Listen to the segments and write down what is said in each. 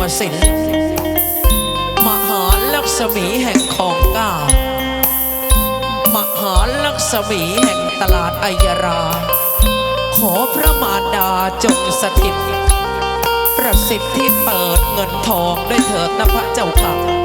มสินมหาลักษมีแห่งของเก้ามหาลักษมีแห่งตลาดอัยรา ขอพระมารดาจงสถิต ประสิทธิ์ที่เปิดเงินทองด้วยเถิดนะพระเจ้าค่ะ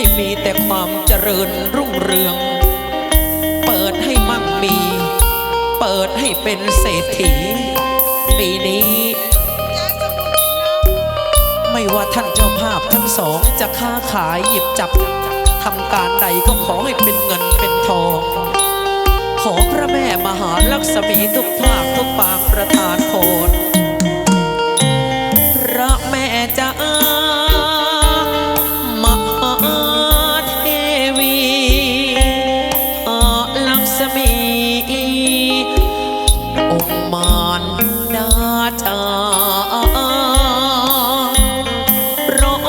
ให้มีแต่ความเจริญรุ่งเรือง เปิดให้มั่งมี เปิดให้เป็นเศรษฐี ปีนี้ ไม่ว่าท่านเจ้าภาพทั้งสองจะค้าขายหยิบจับทำการใดก็ขอให้เป็นเงินเป็นทอง ขอพระแม่มหาลักษมีทุกภาคทุกปางประทานพร ร้อ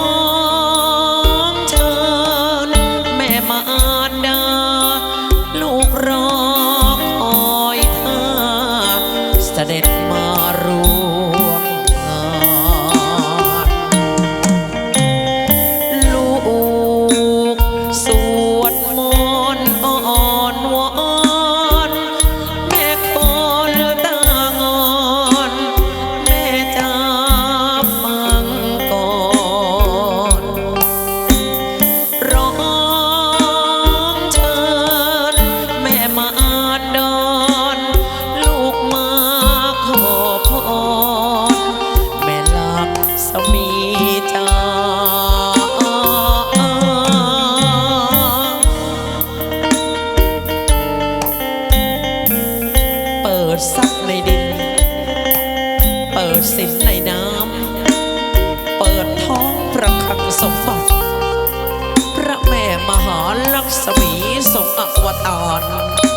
งเชิญแม่มารดา ลูกรอคอยท่าเสด็จมารู้ มาดอนลูกมาขอพรแม่ลักษมีจ้าเปิดซักในดิน เปิดสินในน้ำ เปิดท้องพระคลังสมบัติพระแม่มหาลักษมีทรงอวตารร้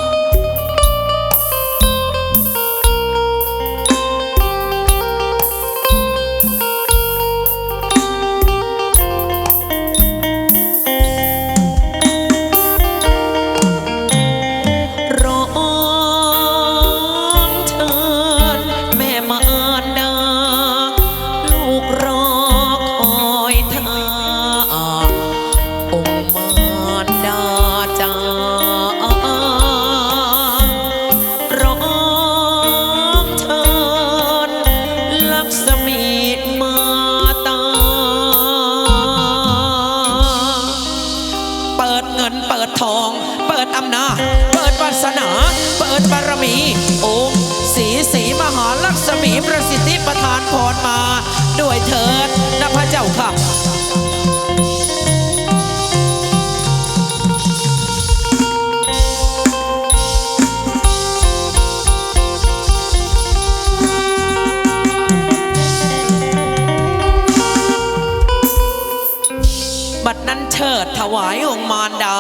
มี องค์สีสีมหาลักษมีประสิทธิประทานพรมา ด้วยเถิดนะพระเจ้าค่ะบัดนั้นเชิดถวายองค์มารดา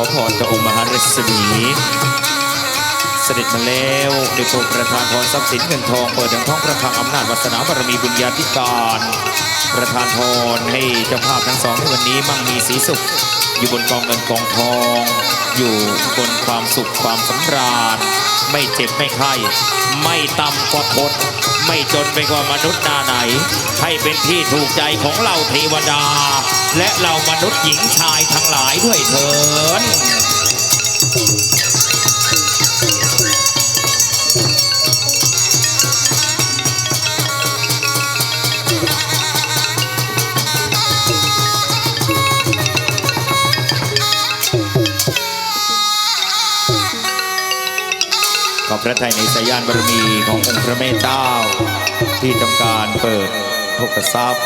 อพรจากองค์มหาฤาษีเสด็จมาแล้วได้โปรดประทานพรทรัพย์สินเงินทองเปิดดังท้องพระคลังอำนาจวาสนาบารมีบุญญาธิการ ประทานพรให้เจ้าภาพทั้งสองในวันนี้มั่งมีสีสุข อยู่บนกองเงินกองทอง อยู่บนความสุขความสำราญ ไม่เจ็บไม่ไข้ไม่ต่ำกว่าคน ไม่จนไปกว่ามนุษย์หนาไหน ให้เป็นที่ถูกใจของเราเทวดา และเรามนุษย์หญิงชายทั้งหลายด้วยเถิด ระทัยในสายานบารมีขององค์พระเมตตาที่ทำการเปิดพกทรัพย์